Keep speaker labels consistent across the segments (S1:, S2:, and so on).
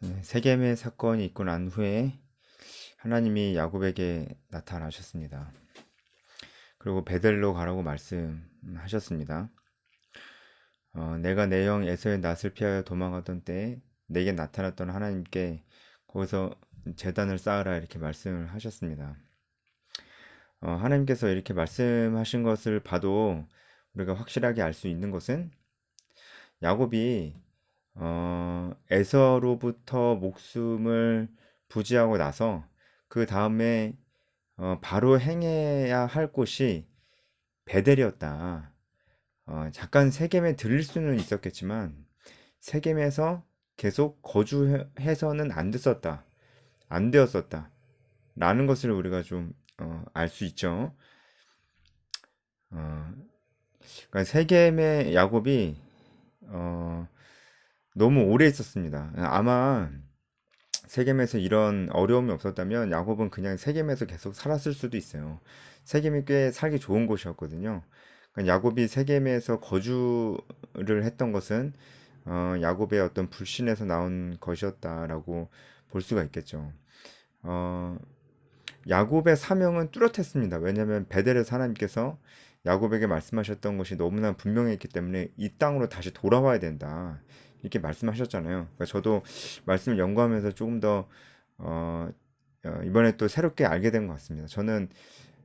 S1: 네, 세겜의 사건이 있고 난 후에 하나님이 야곱에게 나타나셨습니다. 그리고 베델로 가라고 말씀하셨습니다. 어, 내가 내형 에서의 낯을 피하여 도망하던 때에 내게 나타났던 하나님께 거기서 재단을 쌓으라 이렇게 말씀을 하셨습니다. 어, 하나님께서 이렇게 말씀하신 것을 봐도 우리가 확실하게 알 수 있는 것은 야곱이 어, 에서로부터 목숨을 부지하고 나서 그 다음에 어, 바로 행해야 할 곳이 베델이었다. 어, 잠깐 세겜에 들릴 수는 있었겠지만 세겜에서 계속 거주해서는 안 됐었다. 안 되었었다. 라는 것을 우리가 좀 어, 알 수 있죠. 어, 그러니까 세겜의 야곱이 어, 너무 오래 있었습니다. 아마 세겜에서 이런 어려움이 없었다면 야곱은 그냥 세겜에서 계속 살았을 수도 있어요. 세겜이 꽤 살기 좋은 곳이었거든요. 그러니까 야곱이 세겜에서 거주를 했던 것은 어, 야곱의 어떤 불신에서 나온 것이었다라고 볼 수가 있겠죠. 어, 야곱의 사명은 뚜렷했습니다. 왜냐하면 베델에서 하나님께서 야곱에게 말씀하셨던 것이 너무나 분명했기 때문에 이 땅으로 다시 돌아와야 된다. 이렇게 말씀하셨잖아요. 그러니까 저도 말씀을 연구하면서 조금 더 어, 어, 이번에 또 새롭게 알게 된 것 같습니다. 저는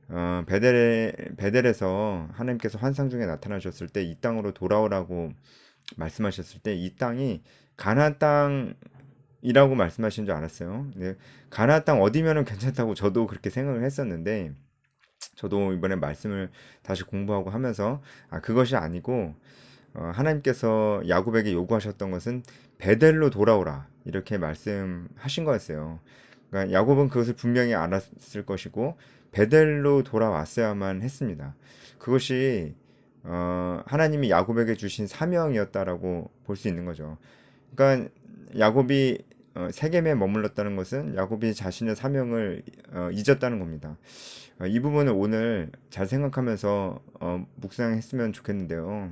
S1: 어, 베델 베델에서 하나님께서 환상 중에 나타나셨을 때 이 땅으로 돌아오라고 말씀하셨을 때 이 땅이 가나안 땅이라고 말씀하신 줄 알았어요. 네, 가나안 땅 어디면은 괜찮다고 저도 그렇게 생각을 했었는데 저도 이번에 말씀을 다시 공부하고 하면서 아 그것이 아니고 어, 하나님께서 야곱에게 요구하셨던 것은 베델로 돌아오라 이렇게 말씀하신 거였어요. 그러니까 야곱은 그것을 분명히 알았을 것이고 베델로 돌아왔어야만 했습니다. 그것이 어, 하나님이 야곱에게 주신 사명이었다라고 볼 수 있는 거죠. 그러니까 야곱이 어, 세겜에 머물렀다는 것은 야곱이 자신의 사명을 어, 잊었다는 겁니다. 어, 이 부분을 오늘 잘 생각하면서 어, 묵상했으면 좋겠는데요.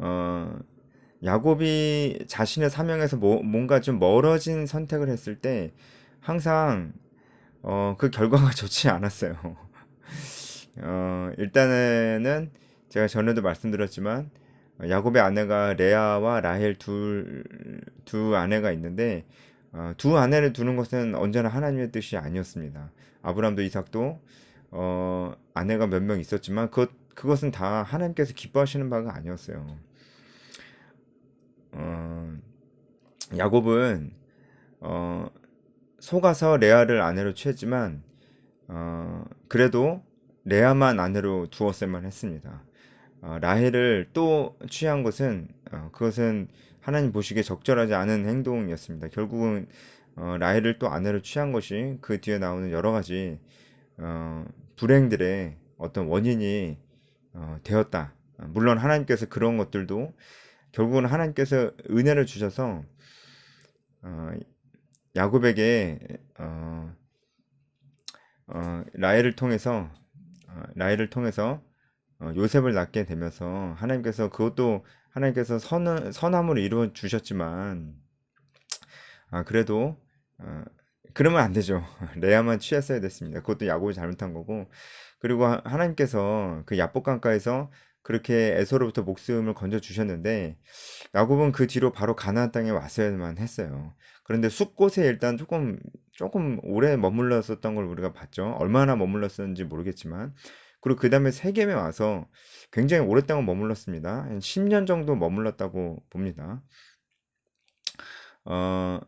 S1: 어, 야곱이 자신의 사명에서 뭐, 뭔가 좀 멀어진 선택을 했을 때 항상 어, 그 결과가 좋지 않았어요. 어, 일단은 제가 전에도 말씀드렸지만 야곱의 아내가 레아와 라헬 둘, 두 아내가 있는데 어, 두 아내를 두는 것은 언제나 하나님의 뜻이 아니었습니다. 아브라함도 이삭도 어, 아내가 몇 명 있었지만 그, 그것은 다 하나님께서 기뻐하시는 바가 아니었어요. 어, 야곱은 어, 속아서 레아를 아내로 취했지만 어, 그래도 레아만 아내로 두었을만 했습니다. 어, 라헬을 또 취한 것은 어, 그것은 하나님 보시기에 적절하지 않은 행동이었습니다. 결국은 어, 라헬을 또 아내로 취한 것이 그 뒤에 나오는 여러 가지 어, 불행들의 어떤 원인이 어, 되었다. 물론 하나님께서 그런 것들도 결국은 하나님께서 은혜를 주셔서 어, 야곱에게 어, 어, 라헬을 통해서 어, 라헬을 통해서 어, 요셉을 낳게 되면서 하나님께서 그것도 하나님께서 선, 선함을 이루어 주셨지만 아, 그래도 어, 그러면 안 되죠. 레아만 취했어야 됐습니다. 그것도 야곱이 잘못한 거고 그리고 하- 하나님께서 그 야복 강가에서 그렇게 에서로부터 목숨을 건져 주셨는데 야곱은 그 뒤로 바로 가나안 땅에 왔어야만 했어요. 그런데 숲곳에 일단 조금 조금 오래 머물렀었던 걸 우리가 봤죠. 얼마나 머물렀었는지 모르겠지만 그리고 그 다음에 세겜에 와서 굉장히 오랫동안 머물렀습니다. 한 10년 정도 머물렀다고 봅니다. 어,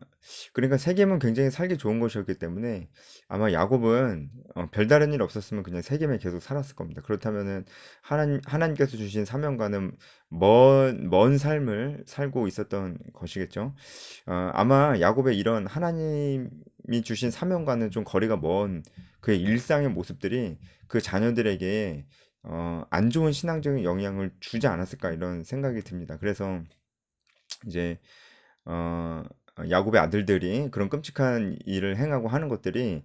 S1: 그러니까 세겜은 굉장히 살기 좋은 곳이었기 때문에 아마 야곱은 어, 별다른 일 없었으면 그냥 세겜에 계속 살았을 겁니다. 그렇다면은 하나님, 하나님께서 주신 사명과는 먼, 먼 삶을 살고 있었던 것이겠죠. 어, 아마 야곱의 이런 하나님이 주신 사명과는 좀 거리가 먼 그의 일상의 모습들이 그 자녀들에게 어, 안 좋은 신앙적인 영향을 주지 않았을까 이런 생각이 듭니다. 그래서 이제 어, 야곱의 아들들이 그런 끔찍한 일을 행하고 하는 것들이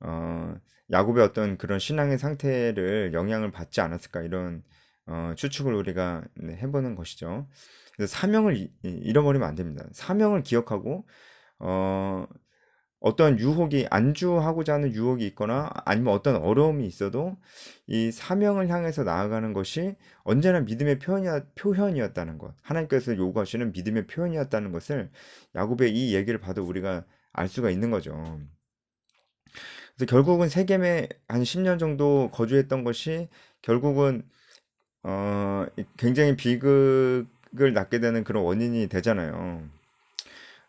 S1: 어, 야곱의 어떤 그런 신앙의 상태를 영향을 받지 않았을까 이런 어, 추측을 우리가 네, 해보는 것이죠. 그래서 사명을 잃어버리면 안 됩니다. 사명을 기억하고 어, 어떤 유혹이 안주하고자 하는 유혹이 있거나 아니면 어떤 어려움이 있어도 이 사명을 향해서 나아가는 것이 언제나 믿음의 표현이야, 표현이었 다는 것. 하나님께서 요구하시는 믿음의 표현이었다는 것을 야곱의 이 얘기를 봐도 우리가 알 수가 있는 거죠. 그래서 결국은 세겜에 한 10년 정도 거주했던 것이 결국은 어, 굉장히 비극을 낳게 되는 그런 원인이 되잖아요.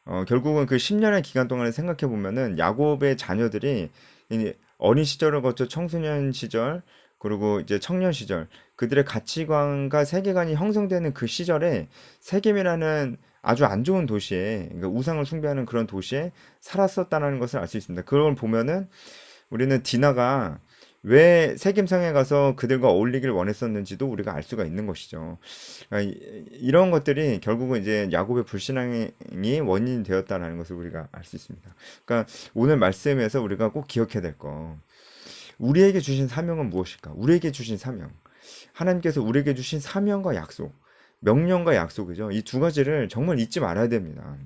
S1: 어, 결국은 그 10년의 기간 동안을 생각해 보면은 야곱의 자녀들이 이 어린 시절을 거쳐 청소년 시절 그리고 이제 청년 시절 그들의 가치관과 세계관이 형성되는 그 시절에 세겜이라는 아주 안 좋은 도시에 그러니까 우상을 숭배하는 그런 도시에 살았었다는 것을 알 수 있습니다. 그걸 보면은 우리는 디나가 왜 세겜성에 가서 그들과 어울리길 원했었는지도 우리가 알 수가 있는 것이죠. 아, 이- 이런 것들이 결국은 이제 야곱의 불신앙이 원인이 되었다는 것을 우리가 알 수 있습니다. 그러니까 오늘 말씀에서 우리가 꼭 기억해야 될 거. 우리에게 주신 사명은 무엇일까? 우리에게 주신 사명. 하나님께서 우리에게 주신 사명과 약속, 명령과 약속이죠. 이 두 가지를 정말 잊지 말아야 됩니다.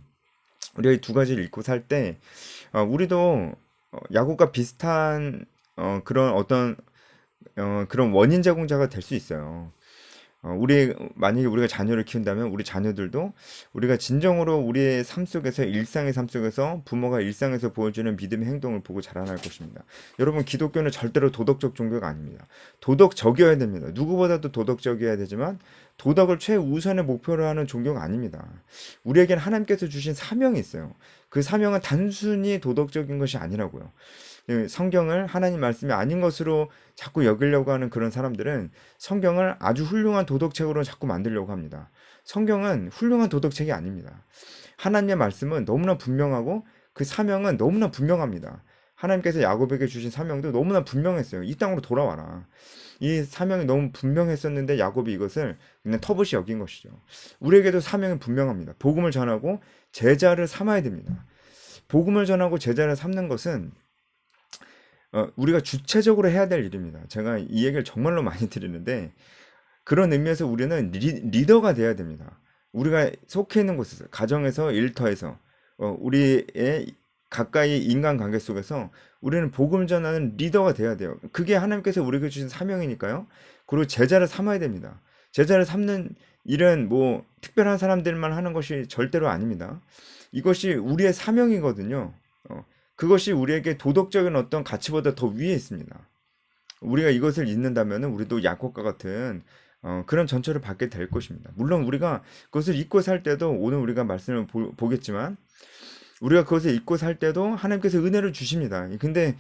S1: 우리가 이 두 가지를 잊고 살 때, 어, 우리도 어, 야곱과 비슷한 어, 그런 어떤 어, 그런 원인 제공자가 될 수 있어요. 어, 우리 만약에 우리가 자녀를 키운다면 우리 자녀들도 우리가 진정으로 우리의 삶 속에서 일상의 삶 속에서 부모가 일상에서 보여주는 믿음의 행동을 보고 자라날 것입니다. 여러분 기독교는 절대로 도덕적 종교가 아닙니다. 도덕적이어야 됩니다. 누구보다도 도덕적이어야 되지만 도덕을 최우선의 목표로 하는 종교가 아닙니다. 우리에겐 하나님께서 주신 사명이 있어요. 그 사명은 단순히 도덕적인 것이 아니라고요. 예, 성경을 하나님 말씀이 아닌 것으로 자꾸 여기려고 하는 그런 사람들은 성경을 아주 훌륭한 도덕책으로 자꾸 만들려고 합니다. 성경은 훌륭한 도덕책이 아닙니다. 하나님의 말씀은 너무나 분명하고 그 사명은 너무나 분명합니다. 하나님께서 야곱에게 주신 사명도 너무나 분명했어요. 이 땅으로 돌아와라. 이 사명이 너무 분명했었는데 야곱이 이것을 그냥 터부시 여긴 것이죠. 우리에게도 사명이 분명합니다. 복음을 전하고 제자를 삼아야 됩니다. 복음을 전하고 제자를 삼는 것은 어, 우리가 주체적으로 해야 될 일입니다. 제가 이 얘기를 정말로 많이 드리는데 그런 의미에서 우리는 리, 리더가 돼야 됩니다. 우리가 속해 있는 곳에서 가정에서 일터에서 어, 우리의 가까이 인간 관계 속에서 우리는 복음을 전하는 리더가 돼야 돼요. 그게 하나님께서 우리에게 주신 사명이니까요. 그리고 제자를 삼아야 됩니다. 제자를 삼는 일은 뭐 특별한 사람들만 하는 것이 절대로 아닙니다. 이것이 우리의 사명이거든요. 어, 그것이 우리에게 도덕적인 어떤 가치보다 더 위에 있습니다. 우리가 이것을 잊는다면 우리도 야곱과 같은 어, 그런 전철을 받게 될 것입니다. 물론 우리가 그것을 잊고 살 때도 오늘 우리가 말씀을 보, 보겠지만 우리가 그것을 잊고 살 때도 하나님께서 은혜를 주십니다. 근데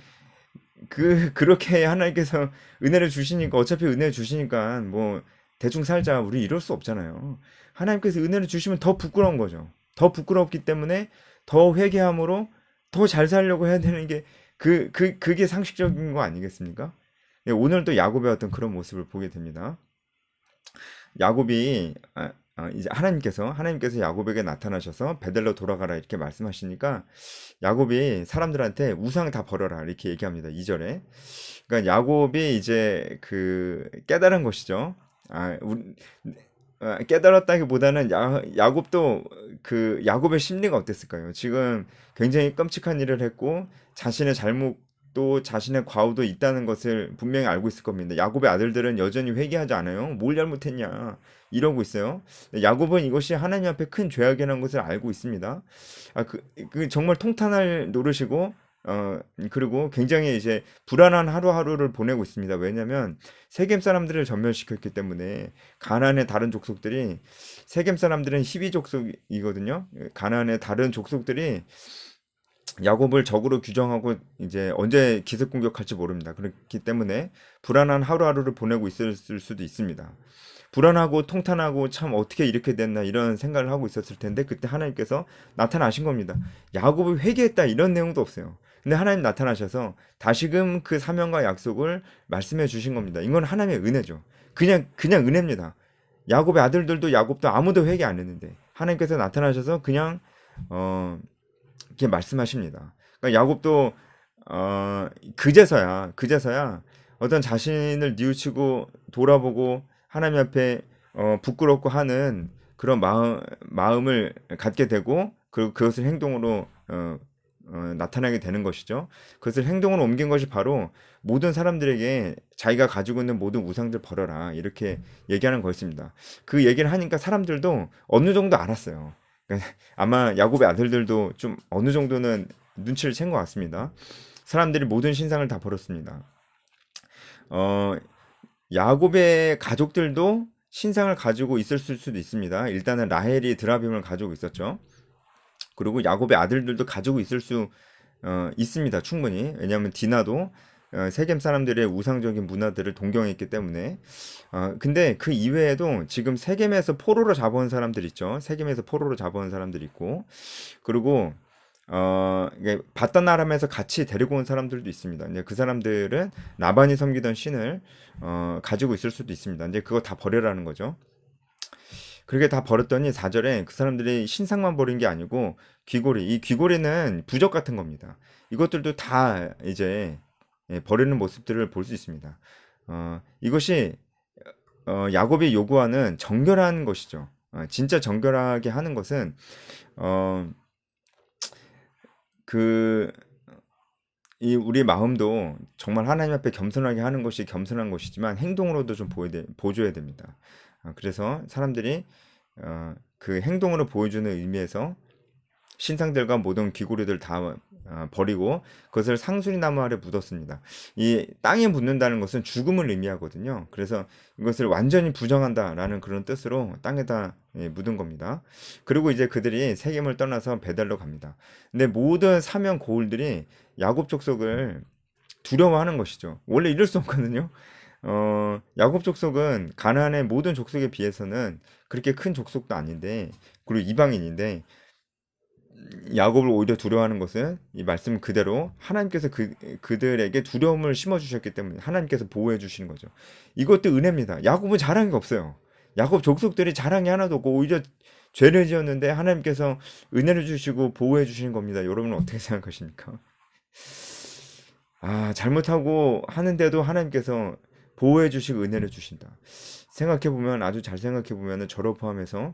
S1: 그 그렇게 하나님께서 은혜를 주시니까 어차피 은혜 주시니까 뭐 대충 살자 우리 이럴 수 없잖아요. 하나님께서 은혜를 주시면 더 부끄러운 거죠. 더 부끄럽기 때문에 더 회개함으로 더 잘 살려고 해야 되는 게 그 그 그게 상식적인 거 아니겠습니까? 예, 오늘도 야곱의 어떤 그런 모습을 보게 됩니다. 야곱이 아, 아, 이제 하나님께서 하나님께서 야곱에게 나타나셔서 베델로 돌아가라 이렇게 말씀하시니까 야곱이 사람들한테 우상 다 버려라 이렇게 얘기합니다. 2절에. 그러니까 야곱이 이제 그 깨달은 것이죠. 아, 우리- 아, 깨달았다기보다는 야, 야곱도 그 야곱의 심리가 어땠을까요? 지금 굉장히 끔찍한 일을 했고 자신의 잘못도 자신의 과오도 있다는 것을 분명히 알고 있을 겁니다. 야곱의 아들들은 여전히 회개하지 않아요. 뭘 잘못했냐 이러고 있어요. 야곱은 이것이 하나님 앞에 큰 죄악이라는 것을 알고 있습니다. 아, 그, 그 정말 통탄할 노릇이고 어, 그리고 굉장히 이제 불안한 하루하루를 보내고 있습니다. 왜냐하면 세겜 사람들을 전멸시켰기 때문에 가나안의 다른 족속들이 세겜 사람들은 히비 족속이거든요. 가나안의 다른 족속들이 야곱을 적으로 규정하고 이제 언제 기습 공격할지 모릅니다. 그렇기 때문에 불안한 하루하루를 보내고 있을 수도 있습니다. 불안하고 통탄하고 참 어떻게 이렇게 됐나 이런 생각을 하고 있었을 텐데 그때 하나님께서 나타나신 겁니다. 야곱을 회개했다 이런 내용도 없어요. 근데 하나님 나타나셔서 다시금 그 사명과 약속을 말씀해 주신 겁니다. 이건 하나님의 은혜죠. 그냥 그냥 은혜입니다. 야곱의 아들들도 야곱도 아무도 회개 안 했는데 하나님께서 나타나셔서 그냥 어 이렇게 말씀하십니다. 그러니까 야곱도 어 그제서야 그제서야 어떤 자신을 뉘우치고 돌아보고 하나님 앞에 어, 부끄럽고 하는 그런 마음, 마음을 갖게 되고 그리고 그것을 행동으로 어, 어, 나타나게 되는 것이죠. 그것을 행동으로 옮긴 것이 바로 모든 사람들에게 자기가 가지고 있는 모든 우상들 버려라 이렇게 얘기하는 거였습니다. 그 얘기를 하니까 사람들도 어느 정도 알았어요. 그러니까 아마 야곱의 아들들도 좀 어느 정도는 눈치를 챈 것 같습니다. 사람들이 모든 신상을 다 버렸습니다. 어, 야곱의 가족들도 신상을 가지고 있을 수도 있습니다. 일단은 라헬이 드라빔을 가지고 있었죠. 그리고 야곱의 아들들도 가지고 있을 수 어, 있습니다. 충분히. 왜냐하면 디나도 어, 세겜 사람들의 우상적인 문화들을 동경했기 때문에. 어, 근데 그 이외에도 지금 세겜에서 포로로 잡아온 사람들 있죠. 세겜에서 포로로 잡아온 사람들 있고, 그리고 어, 바단 아람에서 같이 데리고 온 사람들도 있습니다. 이제 그 사람들은 나반이 섬기던 신을 어, 가지고 있을 수도 있습니다. 이제 그거 다 버려라는 거죠. 그렇게 다 버렸더니 4절에 그 사람들이 신상만 버린 게 아니고 귀고리, 이 귀고리는 부적 같은 겁니다. 이것들도 다 이제 예, 버리는 모습들을 볼 수 있습니다. 어, 이것이 어, 야곱이 요구하는 정결한 것이죠. 어, 진짜 정결하게 하는 것은 어, 그, 이 우리 마음도 정말 하나님 앞에 겸손하게 하는 것이 겸손한 것이지만 행동으로도 좀 보여 보여줘야 됩니다. 어, 그래서 사람들이 어, 그 행동으로 보여주는 의미에서 신상들과 모든 귀고리들 다 어, 버리고 그것을 상수리 나무 아래 묻었습니다. 이 땅에 묻는다는 것은 죽음을 의미하거든요. 그래서 이것을 완전히 부정한다라는 그런 뜻으로 땅에다 예, 묻은 겁니다. 그리고 이제 그들이 세겜을 떠나서 베델로 갑니다. 근데 모든 사면 고울들이 야곱 족속을 두려워하는 것이죠. 원래 이럴 수 없거든요. 어, 야곱 족속은 가나안의 모든 족속에 비해서는 그렇게 큰 족속도 아닌데 그리고 이방인인데 야곱을 오히려 두려워하는 것은 이 말씀 그대로 하나님께서 그, 그들에게 두려움을 심어주셨기 때문에 하나님께서 보호해 주시는 거죠. 이것도 은혜입니다. 야곱은 게 없어요. 야곱 족속들이 자랑이 하나도 없고 오히려 죄를 지었는데 하나님께서 은혜를 주시고 보호해 주시는 겁니다. 여러분은 어떻게 생각하십니까? 아, 잘못하고 하는데도 하나님께서 보호해 주시고 은혜를 주신다. 생각해 보면 아주 잘 생각해 보면은 저를 포함해서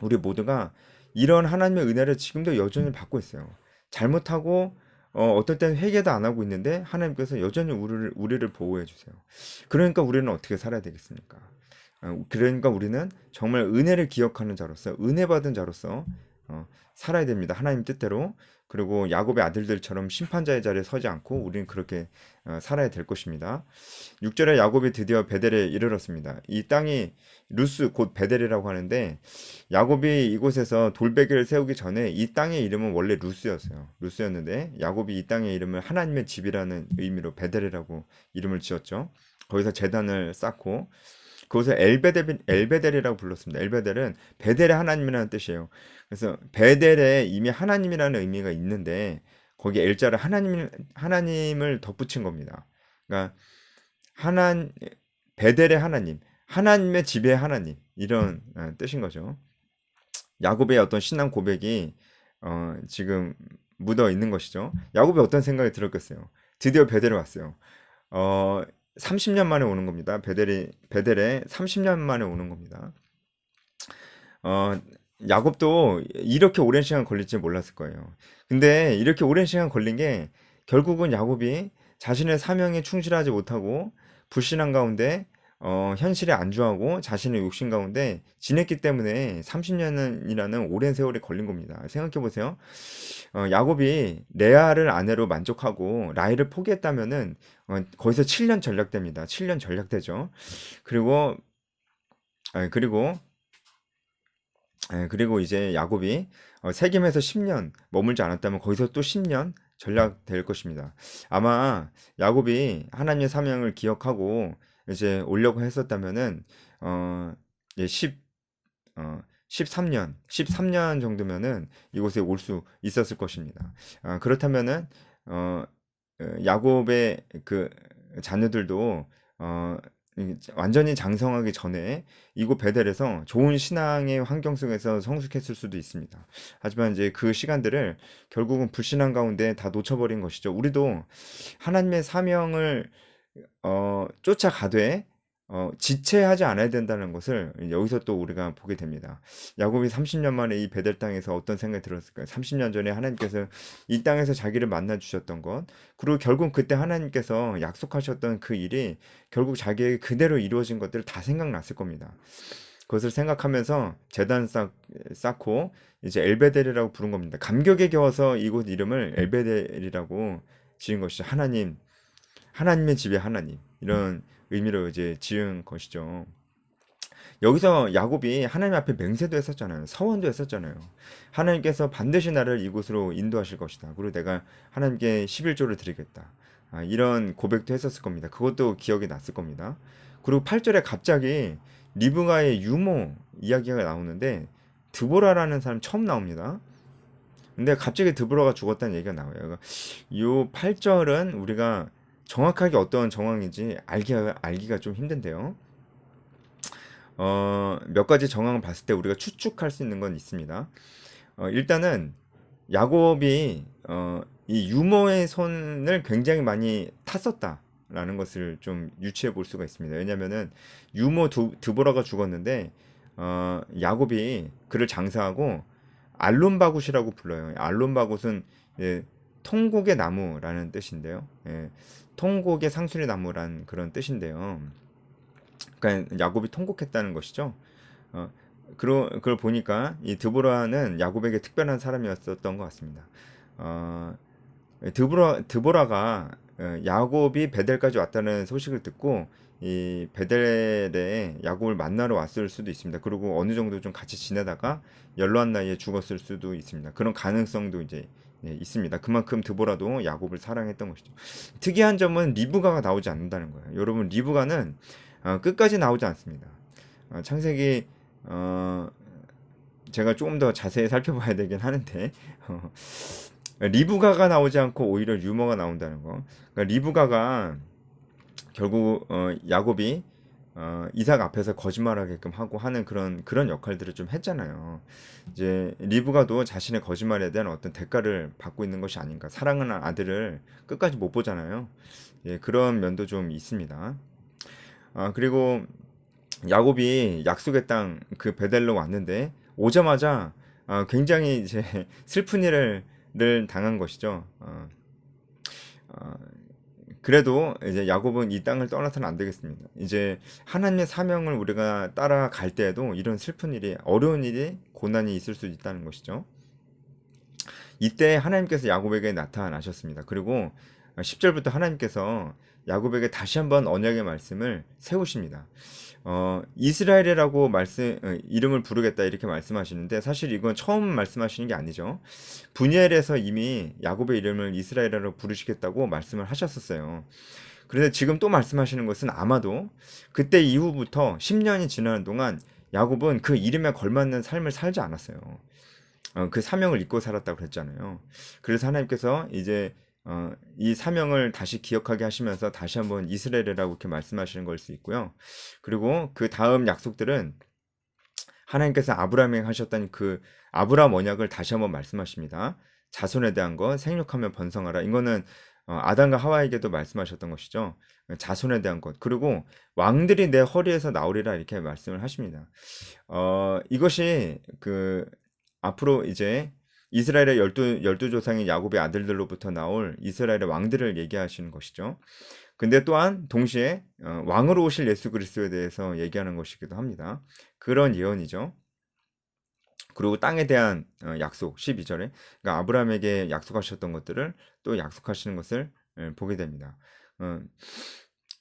S1: 우리 모두가 이런 하나님의 은혜를 지금도 여전히 받고 있어요. 잘못하고 어, 어떨 때는 회개도 안 하고 있는데 하나님께서 여전히 우리를, 우리를 보호해 주세요. 그러니까 우리는 어떻게 살아야 되겠습니까? 어, 그러니까 우리는 정말 은혜를 기억하는 자로서 은혜 받은 자로서 어, 살아야 됩니다. 하나님 뜻대로. 그리고 야곱의 아들들처럼 심판자의 자리에 서지 않고 우리는 그렇게 어, 살아야 될 것입니다. 6절에 야곱이 드디어 베델에 이르렀습니다. 이 땅이 루스 곧 베델이라고 하는데 야곱이 이곳에서 돌베개를 세우기 전에 이 땅의 이름은 원래 루스였어요. 루스였는데 야곱이 이 땅의 이름을 하나님의 집이라는 의미로 베델이라고 이름을 지었죠. 거기서 재단을 쌓고 그것을 엘베델, 엘베델이라고 불렀습니다. 엘베델은 베델의 하나님이라는 뜻이에요. 그래서 베델에 이미 하나님이라는 의미가 있는데 거기 엘자를 하나님 하나님을 덧붙인 겁니다. 그러니까 하나 베델의 하나님, 하나님의 집의 하나님 이런 어, 뜻인 거죠. 야곱의 어떤 신앙 고백이 어, 지금 묻어 있는 것이죠. 야곱이 어떤 생각이 들었겠어요. 드디어 베델에 왔어요. 어, 30년 만에 오는 겁니다. 베델이 베델에 30년 만에 오는 겁니다. 어, 야곱도 이렇게 오랜 시간 걸릴지 몰랐을 거예요. 근데 이렇게 오랜 시간 걸린 게 결국은 야곱이 자신의 사명에 충실하지 못하고 불신한 가운데 어, 현실에 안주하고 자신의 욕심 가운데 지냈기 때문에 30년이라는 오랜 세월이 걸린 겁니다. 생각해 보세요. 어, 야곱이 레아를 아내로 만족하고 라헬을 포기했다면은 어, 거기서 7년 전략됩니다. 7년 전략되죠. 그리고 아, 그리고 아, 그리고 이제 야곱이 어, 세겜에서 10년 머물지 않았다면 거기서 또 10년 전략될 것입니다. 아마 야곱이 하나님의 사명을 기억하고 이제 오려고 했었다면은 어, 10 어, 13년, 13년 정도면은 이곳에 올 수 있었을 것입니다. 아, 그렇다면은 어, 어, 야곱의 그 자녀들도 어, 완전히 장성하기 전에 이곳 베델에서 좋은 신앙의 환경 속에서 성숙했을 수도 있습니다. 하지만 이제 그 시간들을 결국은 불신앙 가운데 다 놓쳐버린 것이죠. 우리도 하나님의 사명을 어, 쫓아가되 어, 지체하지 않아야 된다는 것을 여기서 또 우리가 보게 됩니다. 야곱이 30년 만에 이 베델 땅에서 어떤 생각이 들었을까요? 30년 전에 하나님께서 이 땅에서 자기를 만나 주셨던 것, 그리고 결국 그때 하나님께서 약속하셨던 그 일이 결국 자기에게 그대로 이루어진 것들 다 생각났을 겁니다. 그것을 생각하면서 재단 쌓, 쌓고 이제 엘베델이라고 부른 겁니다. 감격에 겨워서 이곳 이름을 엘베델이라고 지은 것이죠. 하나님, 하나님의 집에 하나님 이런 의미로 이제 지은 것이죠. 여기서 야곱이 하나님 앞에 맹세도 했었잖아요. 서원도 했었잖아요. 하나님께서 반드시 나를 이곳으로 인도하실 것이다. 그리고 내가 하나님께 11조를 드리겠다. 아, 이런 고백도 했었을 겁니다. 그것도 기억이 났을 겁니다. 그리고 8절에 갑자기 리브가의 유모 이야기가 나오는데 드보라라는 사람 처음 나옵니다. 근데 갑자기 드보라가 죽었다는 얘기가 나와요. 요 8절은 우리가 정확하게 어떤 정황인지 알기가, 알기가 좀 힘든데요. 어, 몇 가지 정황을 봤을 때 우리가 추측할 수 있는 건 있습니다. 어, 일단은 야곱이 어, 이 유모의 손을 굉장히 많이 탔었다라는 것을 좀 유추해 볼 수가 있습니다. 왜냐면은 유모 두, 드보라가 죽었는데 어, 야곱이 그를 장사하고 알론바굿이라고 불러요. 알론바굿은 예, 통곡의 나무라는 뜻인데요. 예, 통곡의 상수리 나무란 그런 뜻인데요. 그러니까 야곱이 통곡했다는 것이죠. 어, 그러, 그걸 보니까 이 드보라는 야곱에게 특별한 사람이었었던 것 같습니다. 어, 드보라, 드보라가 어, 야곱이 베델까지 왔다는 소식을 듣고 이 베델에 야곱을 만나러 왔을 수도 있습니다. 그리고 어느 정도 좀 같이 지내다가 연로한 나이에 죽었을 수도 있습니다. 그런 가능성도 이제 예, 있습니다. 그만큼 드보라도 야곱을 사랑했던 것이죠. 특이한 점은 리브가가 나오지 않는다는 거예요. 여러분 리브가는 어, 끝까지 나오지 않습니다. 어, 창세기 어, 제가 조금 더 자세히 살펴봐야 되긴 하는데 어, 리브가가 나오지 않고 오히려 유머가 나온다는 거. 그러니까 리브가가 결국 어, 야곱이 어, 이삭 앞에서 거짓말하게끔 하고 하는 그런 그런 역할들을 좀 했잖아요. 이제 리브가도 자신의 거짓말에 대한 어떤 대가를 받고 있는 것이 아닌가. 사랑하는 아들을 끝까지 못 보잖아요. 예, 그런 면도 좀 있습니다. 아, 그리고 야곱이 약속의 땅 그 베델로 왔는데 오자마자 아, 굉장히 이제 슬픈 일을 늘 당한 것이죠. 어, 어, 그래도 이제 야곱은 이 땅을 떠나서는 안 되겠습니다. 이제 하나님의 사명을 우리가 따라갈 때에도 이런 슬픈 일이 어려운 일이 고난이 있을 수 있다는 것이죠. 이때 하나님께서 야곱에게 나타나셨습니다. 그리고 10절부터 하나님께서 야곱에게 다시 한번 언약의 말씀을 세우십니다. 어, 이스라엘이라고 말씀 어, 이름을 부르겠다 이렇게 말씀하시는데 사실 이건 처음 말씀하시는 게 아니죠. 분열에서 이미 야곱의 이름을 이스라엘이라고 부르시겠다고 말씀을 하셨었어요. 그런데 지금 또 말씀하시는 것은 아마도 그때 이후부터 10년이 지나는 동안 야곱은 그 이름에 걸맞는 삶을 살지 않았어요. 어, 그 사명을 잊고 살았다고 그랬잖아요. 그래서 하나님께서 이제 어, 이 사명을 다시 기억하게 하시면서 다시 한번 이스라엘이라고 이렇게 말씀하시는 걸 수 있고요. 그리고 그 다음 약속들은 하나님께서 아브라함에게 하셨던 그 아브라함 언약을 다시 한번 말씀하십니다. 자손에 대한 거 생육하면 번성하라. 이거는 어, 아담과 하와에게도 말씀하셨던 것이죠. 자손에 대한 것. 그리고 왕들이 내 허리에서 나오리라 이렇게 말씀을 하십니다. 어, 이것이 그 앞으로 이제 이스라엘의 열두, 열두 조상인 야곱의 아들들로부터 나올 이스라엘의 왕들을 얘기하시는 것이죠. 근데 또한 동시에 어, 왕으로 오실 예수 그리스도에 대해서 얘기하는 것이기도 합니다. 그런 예언이죠. 그리고 땅에 대한 어, 약속 12절에 그러니까 아브라함에게 약속하셨던 것들을 또 약속하시는 것을 예, 보게 됩니다. 어,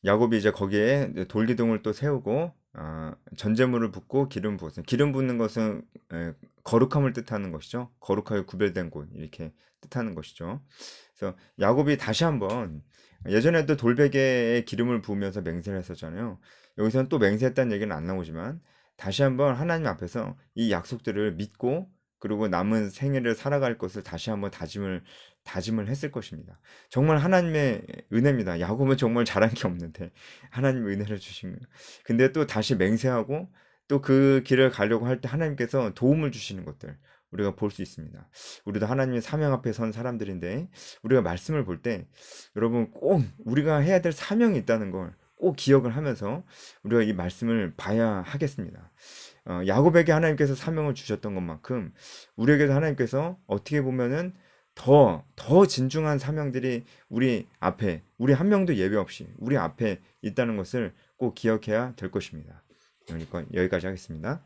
S1: 야곱이 이제 거기에 돌기둥을 또 세우고 아, 전제물을 붓고 기름 부었어요. 기름 붓는 것은 에, 거룩함을 뜻하는 것이죠. 거룩하게 구별된 곳 이렇게 뜻하는 것이죠. 그래서 야곱이 다시 한번 예전에도 돌베개에 기름을 부으면서 맹세를 했었잖아요. 여기서는 또 맹세했다는 얘기는 안 나오지만 다시 한번 하나님 앞에서 이 약속들을 믿고 그리고 남은 생애를 살아갈 것을 다시 한번 다짐을 다짐을 했을 것입니다. 정말 하나님의 은혜입니다. 야곱은 정말 잘한 게 없는데 하나님의 은혜를 주신 거예요. 근데 또 다시 맹세하고 또 그 길을 가려고 할 때 하나님께서 도움을 주시는 것들 우리가 볼 수 있습니다. 우리도 하나님의 사명 앞에 선 사람들인데 우리가 말씀을 볼 때 여러분 꼭 우리가 해야 될 사명이 있다는 걸 꼭 기억을 하면서 우리가 이 말씀을 봐야 하겠습니다. 어, 야곱에게 하나님께서 사명을 주셨던 것만큼 우리에게도 하나님께서 어떻게 보면은 더, 더 진중한 사명들이 우리 앞에, 우리 한 명도 예외 없이 우리 앞에 있다는 것을 꼭 기억해야 될 것입니다. 여기까지 하겠습니다.